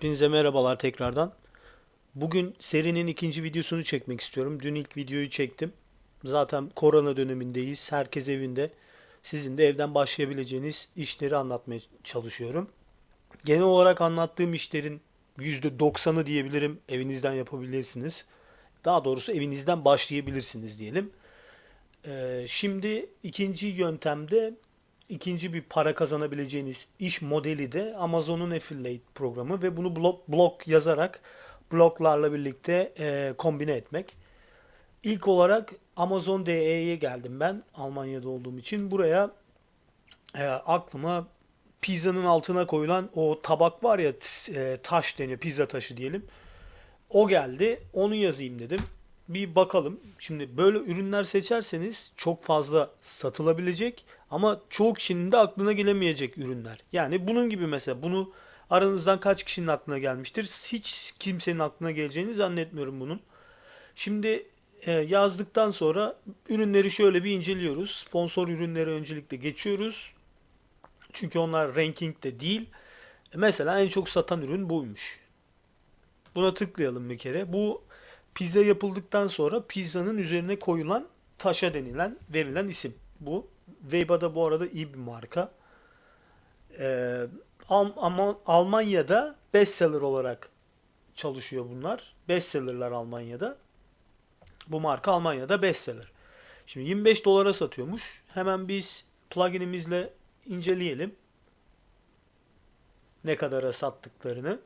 Hepinize merhabalar tekrardan. Bugün serinin ikinci videosunu çekmek istiyorum. Dün ilk videoyu çektim. Zaten korona dönemindeyiz. Herkes evinde. Sizin de evden başlayabileceğiniz işleri anlatmaya çalışıyorum. Genel olarak anlattığım işlerin %90'ı diyebilirim evinizden yapabilirsiniz. Daha doğrusu evinizden başlayabilirsiniz diyelim. Ee, şimdi ikinci yöntemde ikinci bir para kazanabileceğiniz iş modeli de Amazon'un affiliate programı ve bunu blog, blog yazarak bloglarla birlikte e, kombine etmek. İlk olarak Amazon DE'ye geldim ben Almanya'da olduğum için. Buraya e, aklıma pizzanın altına koyulan o tabak var ya e, taş deniyor pizza taşı diyelim. O geldi. Onu yazayım dedim. Bir bakalım. Şimdi böyle ürünler seçerseniz çok fazla satılabilecek ama çoğu kişinin de aklına gelemeyecek ürünler. Yani bunun gibi mesela bunu aranızdan kaç kişinin aklına gelmiştir? Hiç kimsenin aklına geleceğini zannetmiyorum bunun. Şimdi e, yazdıktan sonra ürünleri şöyle bir inceliyoruz. Sponsor ürünleri öncelikle geçiyoruz. Çünkü onlar rankingde değil. E, Mesela en çok satan ürün buymuş. Buna tıklayalım bir kere. Bu pizza yapıldıktan sonra pizzanın üzerine koyulan taşa denilen, verilen isim. Bu. Weiba da bu arada iyi bir marka. Ee, Al- ama Almanya'da bestseller olarak çalışıyor bunlar. Bestsellerler Almanya'da. Bu marka Almanya'da bestseller. Şimdi 25 dolara satıyormuş. Hemen biz pluginimizle inceleyelim. Ne kadara sattıklarını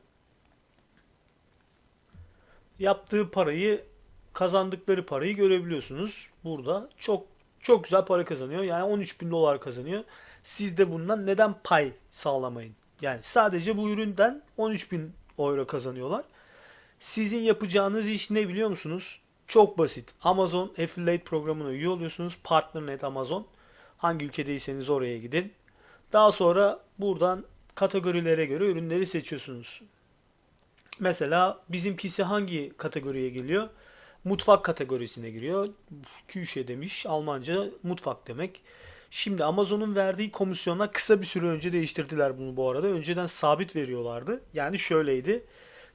yaptığı parayı kazandıkları parayı görebiliyorsunuz. Burada çok çok güzel para kazanıyor. Yani 13 bin dolar kazanıyor. Siz de bundan neden pay sağlamayın? Yani sadece bu üründen 13 bin euro kazanıyorlar. Sizin yapacağınız iş ne biliyor musunuz? Çok basit. Amazon Affiliate programına üye oluyorsunuz. Partnernet Amazon. Hangi ülkedeyseniz oraya gidin. Daha sonra buradan kategorilere göre ürünleri seçiyorsunuz. Mesela bizimkisi hangi kategoriye geliyor? Mutfak kategorisine giriyor. Küche demiş. Almanca mutfak demek. Şimdi Amazon'un verdiği komisyonla kısa bir süre önce değiştirdiler bunu bu arada. Önceden sabit veriyorlardı. Yani şöyleydi.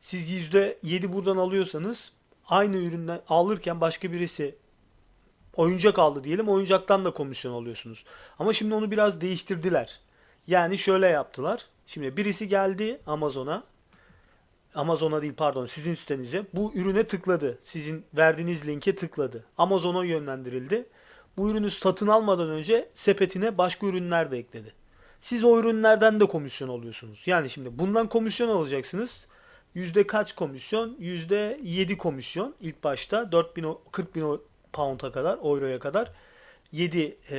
Siz %7 buradan alıyorsanız aynı üründen alırken başka birisi oyuncak aldı diyelim. Oyuncaktan da komisyon alıyorsunuz. Ama şimdi onu biraz değiştirdiler. Yani şöyle yaptılar. Şimdi birisi geldi Amazon'a. Amazon'a değil pardon sizin sitenize bu ürüne tıkladı. Sizin verdiğiniz linke tıkladı. Amazon'a yönlendirildi. Bu ürünü satın almadan önce sepetine başka ürünler de ekledi. Siz o ürünlerden de komisyon alıyorsunuz. Yani şimdi bundan komisyon alacaksınız. Yüzde kaç komisyon? Yüzde 7 komisyon ilk başta 4000 o- 40 bin pound'a kadar, euroya kadar 7 e,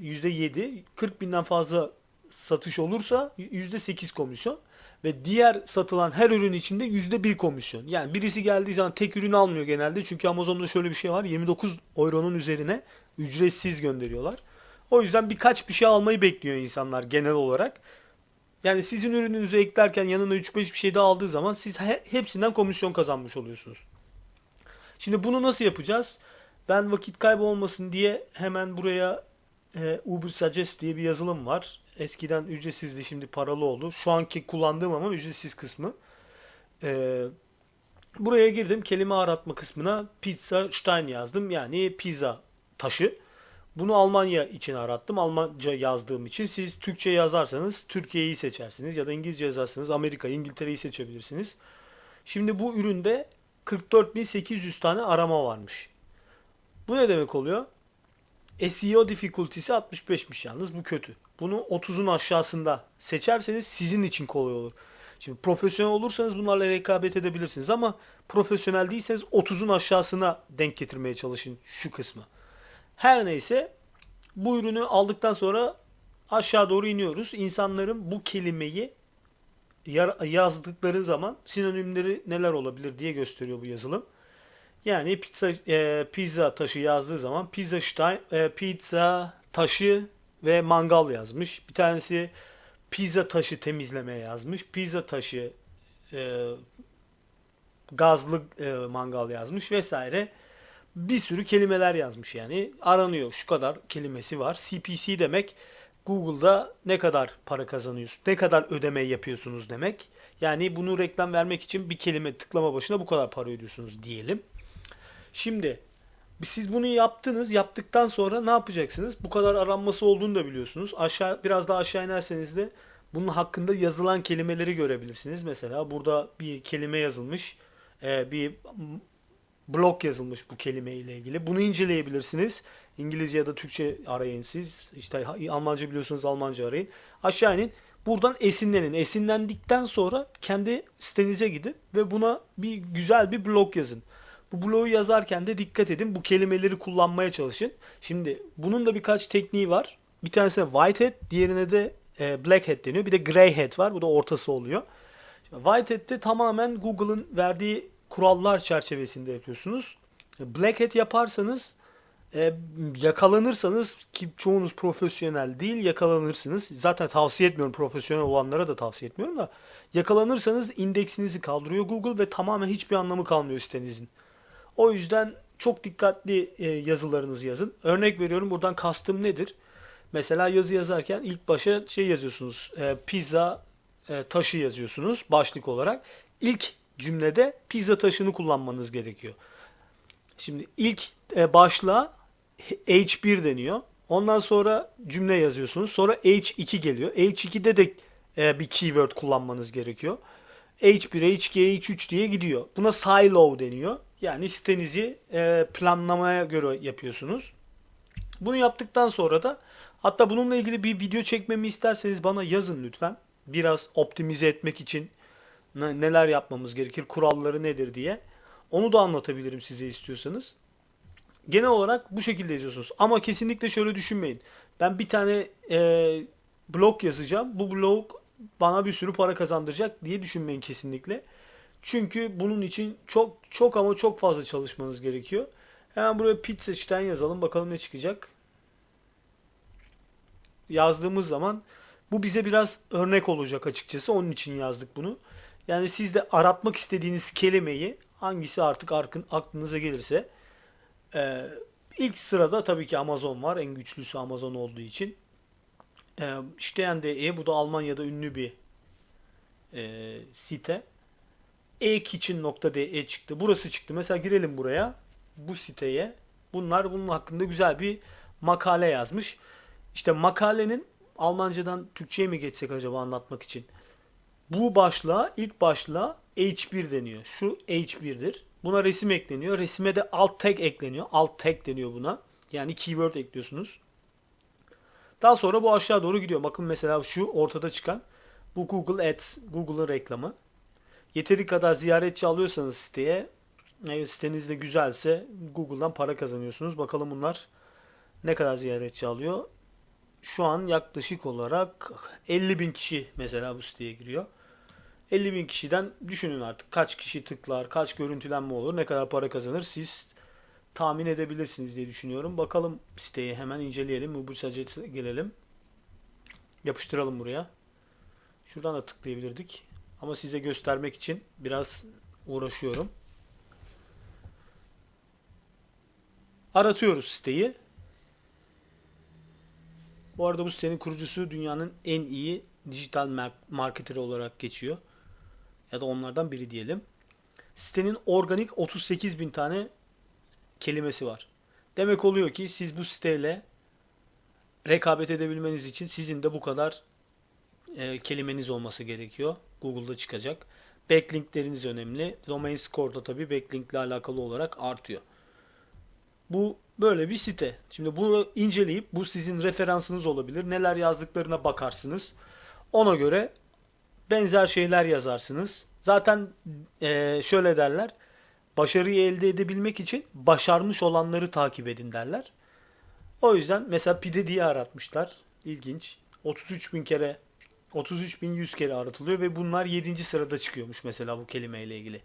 yüzde 7 40 binden fazla satış olursa yüzde 8 komisyon ve diğer satılan her ürün içinde yüzde bir komisyon. Yani birisi geldiği zaman tek ürün almıyor genelde çünkü Amazon'da şöyle bir şey var 29 euronun üzerine ücretsiz gönderiyorlar. O yüzden birkaç bir şey almayı bekliyor insanlar genel olarak. Yani sizin ürününüzü eklerken yanına 3-5 bir şey daha aldığı zaman siz he- hepsinden komisyon kazanmış oluyorsunuz. Şimdi bunu nasıl yapacağız? Ben vakit kaybı olmasın diye hemen buraya e, Uber Suggest diye bir yazılım var. Eskiden ücretsizdi şimdi paralı oldu. Şu anki kullandığım ama ücretsiz kısmı. E, buraya girdim kelime aratma kısmına pizza Stein yazdım. Yani pizza taşı. Bunu Almanya için arattım. Almanca yazdığım için siz Türkçe yazarsanız Türkiye'yi seçersiniz ya da İngilizce yazarsanız Amerika, İngiltere'yi seçebilirsiniz. Şimdi bu üründe 44.800 tane arama varmış. Bu ne demek oluyor? SEO difficulty'si 65'miş yalnız bu kötü. Bunu 30'un aşağısında seçerseniz sizin için kolay olur. Şimdi profesyonel olursanız bunlarla rekabet edebilirsiniz ama profesyonel değilseniz 30'un aşağısına denk getirmeye çalışın şu kısmı. Her neyse bu ürünü aldıktan sonra aşağı doğru iniyoruz. İnsanların bu kelimeyi yazdıkları zaman sinonimleri neler olabilir diye gösteriyor bu yazılım. Yani pizza e, pizza taşı yazdığı zaman pizza Stein, e, pizza taşı ve mangal yazmış. Bir tanesi pizza taşı temizleme yazmış. Pizza taşı e, gazlı e, mangal yazmış vesaire. Bir sürü kelimeler yazmış yani. Aranıyor. Şu kadar kelimesi var. CPC demek Google'da ne kadar para kazanıyorsunuz, ne kadar ödeme yapıyorsunuz demek. Yani bunu reklam vermek için bir kelime tıklama başına bu kadar para ödüyorsunuz diyelim. Şimdi siz bunu yaptınız. Yaptıktan sonra ne yapacaksınız? Bu kadar aranması olduğunu da biliyorsunuz. Aşağı biraz daha aşağı inerseniz de bunun hakkında yazılan kelimeleri görebilirsiniz. Mesela burada bir kelime yazılmış. Ee, bir blog yazılmış bu kelime ile ilgili. Bunu inceleyebilirsiniz. İngilizce ya da Türkçe arayın siz. İşte Almanca biliyorsunuz Almanca arayın. Aşağı inin. Buradan esinlenin. Esinlendikten sonra kendi sitenize gidin ve buna bir güzel bir blog yazın. Bu blogu yazarken de dikkat edin. Bu kelimeleri kullanmaya çalışın. Şimdi bunun da birkaç tekniği var. Bir tanesine white hat, diğerine de e, black hat deniyor. Bir de grey hat var. Bu da ortası oluyor. White hat'te tamamen Google'ın verdiği kurallar çerçevesinde yapıyorsunuz. Black hat yaparsanız e, yakalanırsanız ki çoğunuz profesyonel değil yakalanırsınız. Zaten tavsiye etmiyorum profesyonel olanlara da tavsiye etmiyorum da yakalanırsanız indeksinizi kaldırıyor Google ve tamamen hiçbir anlamı kalmıyor sitenizin. O yüzden çok dikkatli e, yazılarınızı yazın. Örnek veriyorum buradan kastım nedir? Mesela yazı yazarken ilk başa şey yazıyorsunuz. E, pizza e, taşı yazıyorsunuz başlık olarak. İlk cümlede pizza taşını kullanmanız gerekiyor. Şimdi ilk başlığa H1 deniyor. Ondan sonra cümle yazıyorsunuz. Sonra H2 geliyor. H2'de de bir keyword kullanmanız gerekiyor. H1, H2, H3 diye gidiyor. Buna silo deniyor. Yani sitenizi e, planlamaya göre yapıyorsunuz. Bunu yaptıktan sonra da hatta bununla ilgili bir video çekmemi isterseniz bana yazın lütfen. Biraz optimize etmek için neler yapmamız gerekir, kuralları nedir diye. Onu da anlatabilirim size istiyorsanız. Genel olarak bu şekilde yazıyorsunuz. Ama kesinlikle şöyle düşünmeyin. Ben bir tane e, blog yazacağım. Bu blog bana bir sürü para kazandıracak diye düşünmeyin kesinlikle. Çünkü bunun için çok çok ama çok fazla çalışmanız gerekiyor. Hemen buraya pizza yazalım. Bakalım ne çıkacak. Yazdığımız zaman bu bize biraz örnek olacak açıkçası. Onun için yazdık bunu. Yani siz de aratmak istediğiniz kelimeyi hangisi artık aklınıza gelirse ee, ilk sırada tabii ki Amazon var. En güçlüsü Amazon olduğu için. Ee, Stern.de bu da Almanya'da ünlü bir e, site. e-kitchen.de çıktı. Burası çıktı. Mesela girelim buraya. Bu siteye. Bunlar bunun hakkında güzel bir makale yazmış. İşte makalenin Almancadan Türkçe'ye mi geçsek acaba anlatmak için? Bu başlığa, ilk başlığa H1 deniyor. Şu H1'dir. Buna resim ekleniyor. Resime de alt tag ekleniyor. Alt tag deniyor buna. Yani keyword ekliyorsunuz. Daha sonra bu aşağı doğru gidiyor. Bakın mesela şu ortada çıkan bu Google Ads, Google'ın reklamı. Yeteri kadar ziyaretçi alıyorsanız siteye, evet, siteniz de güzelse Google'dan para kazanıyorsunuz. Bakalım bunlar ne kadar ziyaretçi alıyor. Şu an yaklaşık olarak 50 bin kişi mesela bu siteye giriyor. 50 bin kişiden düşünün artık kaç kişi tıklar, kaç görüntülenme olur, ne kadar para kazanır siz tahmin edebilirsiniz diye düşünüyorum. Bakalım siteyi hemen inceleyelim. Ubursac'a gelelim. Yapıştıralım buraya. Şuradan da tıklayabilirdik. Ama size göstermek için biraz uğraşıyorum. Aratıyoruz siteyi. Bu arada bu sitenin kurucusu dünyanın en iyi dijital marketeri olarak geçiyor ya da onlardan biri diyelim. Sitenin organik 38 bin tane kelimesi var. Demek oluyor ki siz bu siteyle rekabet edebilmeniz için sizin de bu kadar e, kelimeniz olması gerekiyor. Google'da çıkacak. Backlinkleriniz önemli. Domain score da tabii backlink ile alakalı olarak artıyor. Bu böyle bir site. Şimdi bunu inceleyip bu sizin referansınız olabilir. Neler yazdıklarına bakarsınız. Ona göre benzer şeyler yazarsınız. Zaten e, şöyle derler. Başarıyı elde edebilmek için başarmış olanları takip edin derler. O yüzden mesela pide diye aratmışlar. İlginç. 33 bin kere 33 bin 100 kere aratılıyor ve bunlar 7. sırada çıkıyormuş mesela bu kelimeyle ilgili.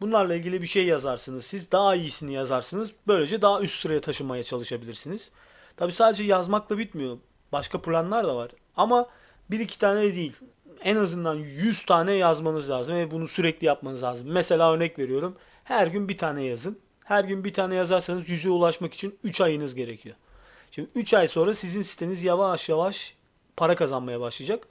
Bunlarla ilgili bir şey yazarsınız. Siz daha iyisini yazarsınız. Böylece daha üst sıraya taşımaya çalışabilirsiniz. Tabi sadece yazmakla bitmiyor. Başka planlar da var. Ama bir iki tane değil en azından 100 tane yazmanız lazım ve bunu sürekli yapmanız lazım. Mesela örnek veriyorum. Her gün bir tane yazın. Her gün bir tane yazarsanız yüzeye ulaşmak için 3 ayınız gerekiyor. Şimdi 3 ay sonra sizin siteniz yavaş yavaş para kazanmaya başlayacak.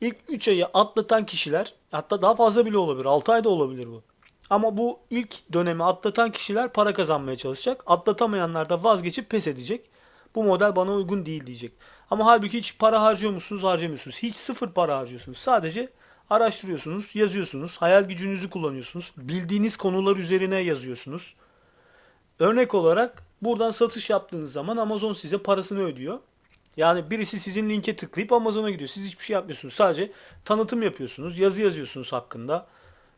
İlk 3 ayı atlatan kişiler hatta daha fazla bile olabilir. 6 ay da olabilir bu. Ama bu ilk dönemi atlatan kişiler para kazanmaya çalışacak. Atlatamayanlar da vazgeçip pes edecek. Bu model bana uygun değil diyecek. Ama halbuki hiç para harcıyor musunuz, harcamıyorsunuz. Hiç sıfır para harcıyorsunuz. Sadece araştırıyorsunuz, yazıyorsunuz, hayal gücünüzü kullanıyorsunuz. Bildiğiniz konular üzerine yazıyorsunuz. Örnek olarak buradan satış yaptığınız zaman Amazon size parasını ödüyor. Yani birisi sizin linke tıklayıp Amazon'a gidiyor. Siz hiçbir şey yapmıyorsunuz. Sadece tanıtım yapıyorsunuz, yazı yazıyorsunuz hakkında.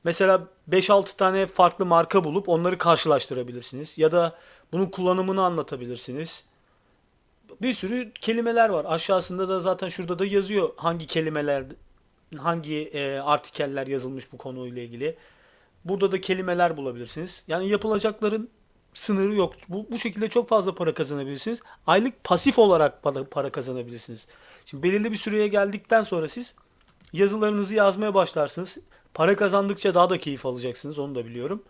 Mesela 5-6 tane farklı marka bulup onları karşılaştırabilirsiniz. Ya da bunun kullanımını anlatabilirsiniz. Bir sürü kelimeler var. Aşağısında da zaten şurada da yazıyor hangi kelimeler, hangi e, artikeller yazılmış bu konuyla ilgili. Burada da kelimeler bulabilirsiniz. Yani yapılacakların sınırı yok. Bu, bu şekilde çok fazla para kazanabilirsiniz. Aylık pasif olarak para, para kazanabilirsiniz. Şimdi belirli bir süreye geldikten sonra siz yazılarınızı yazmaya başlarsınız. Para kazandıkça daha da keyif alacaksınız. Onu da biliyorum.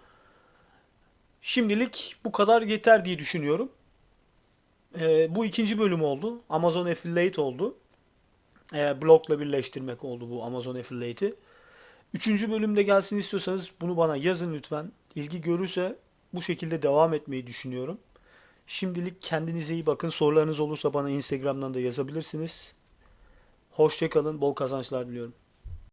Şimdilik bu kadar yeter diye düşünüyorum. Ee, bu ikinci bölüm oldu. Amazon Affiliate oldu. Ee, blogla birleştirmek oldu bu Amazon Affiliate'i. Üçüncü bölümde gelsin istiyorsanız bunu bana yazın lütfen. İlgi görürse bu şekilde devam etmeyi düşünüyorum. Şimdilik kendinize iyi bakın. Sorularınız olursa bana Instagram'dan da yazabilirsiniz. Hoşçakalın. Bol kazançlar diliyorum.